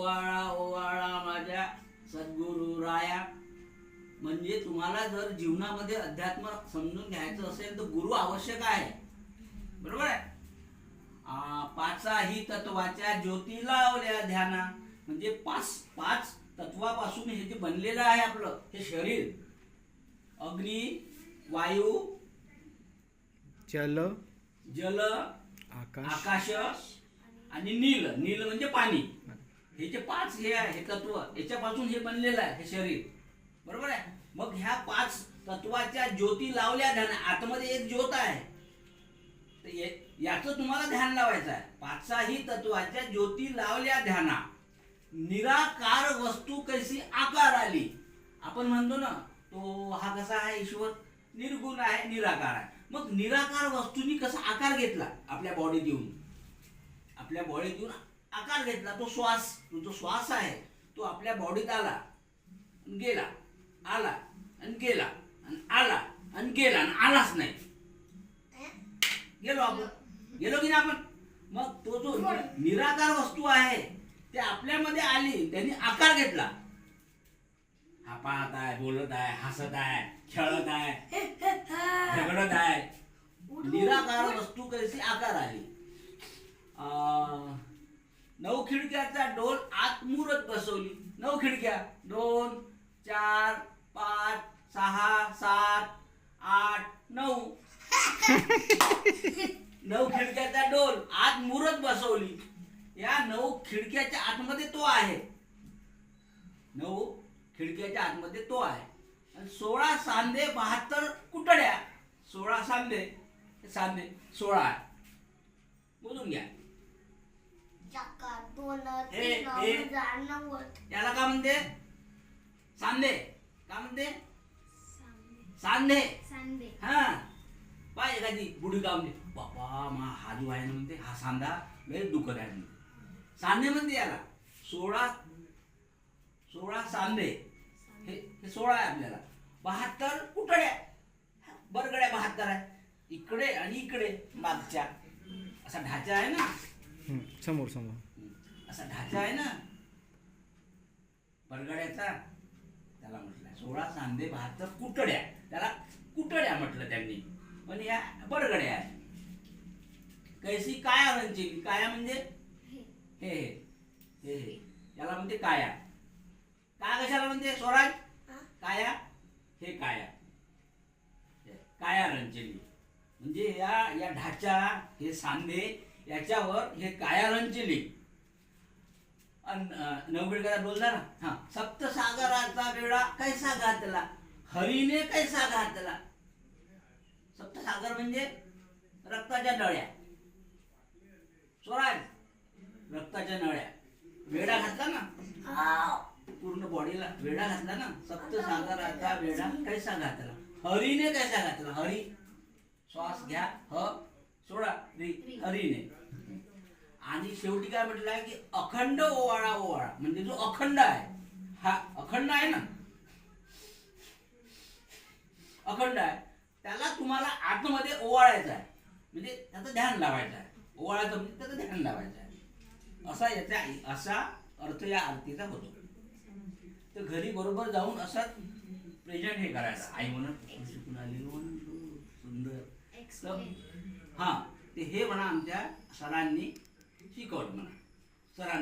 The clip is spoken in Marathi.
ओवाळा ओवाळा माझ्या सद्गुरु राया. म्हणजे तुम्हाला जर जीवनामध्ये अध्यात्म समजून घ्यायचं असेल तर गुरु आवश्यक आहे. बरोबर आहे? आ, पाचाही तत्वाच्या ज्योती लावल्या ध्याना. म्हणजे पाच पाच तत्वापासून हे जे बनलेलं आहे आपलं हे शरीर. अग्नी वायू जल जल आकाश आकाश आणि नील. नील म्हणजे पाणी. हे जे पाच हे आहे हे तत्व याच्यापासून हे बनलेलं आहे हे शरीर. बरोबर आहे? मग ह्या पाच तत्वाच्या ज्योती लावल्या ध्यान आतमध्ये एक ज्योत आहे. याचं तुम्हाला ध्यान लावायचं आहे. पाचही तत्वाच्या ज्योती लावल्या ध्याना निराकार वस्तू कशी आकार आली? आपण म्हणतो ना तो हा कसा आहे ईश्वर? निर्गुण आहे निराकार आहे. मग निराकार वस्तूंनी कसा आकार घेतला? आपल्या बॉडीत येऊन आपल्या बॉडीत येऊन आकार घेतला तो श्वास तो जो श्वास आहे. तो आपल्या बॉडीत आला गेला आला आणि गेला आणि आला आणि गेला आणि आलाच नाही. गेलो आपण. गेलो की नाही आपण? मग तो जो निराकार वस्तू आहे ते आपल्यामध्ये आली त्यांनी आकार घेतला. हा पाहत आहे बोलत आहे हसत आहे खेळत आहे झगडत आहे. निराकार वस्तू कशी आकार आली? अं, नऊ खिडक्याचा डोल आतमुरत बसवली. नऊ खिडक्या. दोन चार पाच सहा सात आठ नऊ. नऊ खिडक्याचा डोल आत मुरत बसवली. या नऊ खिडक्याच्या आतमध्ये तो आहे. नऊ खिडक्याच्या आतमध्ये तो आहे. सोळा सांधे बहात्तर कुटड्या सोळा सांधे. सांधे सोळा आहे. बोलून घ्या. हजार नव्वद याला का म्हणते? सांधे. का म्हणते? सांधे. सांदे हा. पाय एखादी बुडी का म्हणते? बाबा मा हा जो आहे ना म्हणते हा सांधा लय दुखत आहे म्हणते. सांधे म्हणते याला. सोळा सोळा सांधे. हे हे सोळा आहे आपल्याला. बहात्तर कुटड्या बरगड्या बहात्तर आहे. इकडे आणि इकडे मागच्या. असा ढाचा आहे ना? हम्म, समोर समोर. असा ढाचा आहे ना. बरगड्याचा त्याला म्हटलं सोळा सांधे बहात्तर कुटड्या त्याला कुटड्या म्हटलं त्यांनी. पण या बरगड्या कैसी काया रंचेली काया म्हणजे? हे हे हे हे. याला म्हणते काया. काय कशाला म्हणते स्वराज? काया हे काया. काया रंचेली म्हणजे या या ढाचा हे सांधे याच्यावर हे काया रंचेली नवगिडकरा बोलला ना हा. सप्तसागराचा वेळा कैसा घातला? हरीने कैसा घातला? सप्तसागर म्हणजे रक्ताच्या नळ्या. स्वराज रक्ताच्या नळ्या. वेडा घातला ना? पूर्ण बॉडीला वेडा घातला ना? सप्तसागराचा वेडा कैसा घातला? हरीने कैसा घातला? हरी. श्वास घ्या. ह. सोडा. हरीने. आणि शेवटी काय म्हटलं आहे की अखंड ओवाळा ओवाळा म्हणजे जो अखंड आहे हा अखंड आहे ना? अखंड आहे. त्याला तुम्हाला आतमध्ये ओवाळायचा आहे. म्हणजे त्याचं ध्यान लावायचं आहे. ओवाळायचं म्हणजे त्याचं ध्यान लावायचं आहे. असा याचा असा अर्थ या आरतीचा होतो. तर घरी बरोबर जाऊन असाच प्रेझेंट हे करायचं. आई म्हणून शिकून आलेलो तू सुंदर. तर हा ते हे म्हणा आमच्या सरांनी शिकवत म्हणा. सरांना.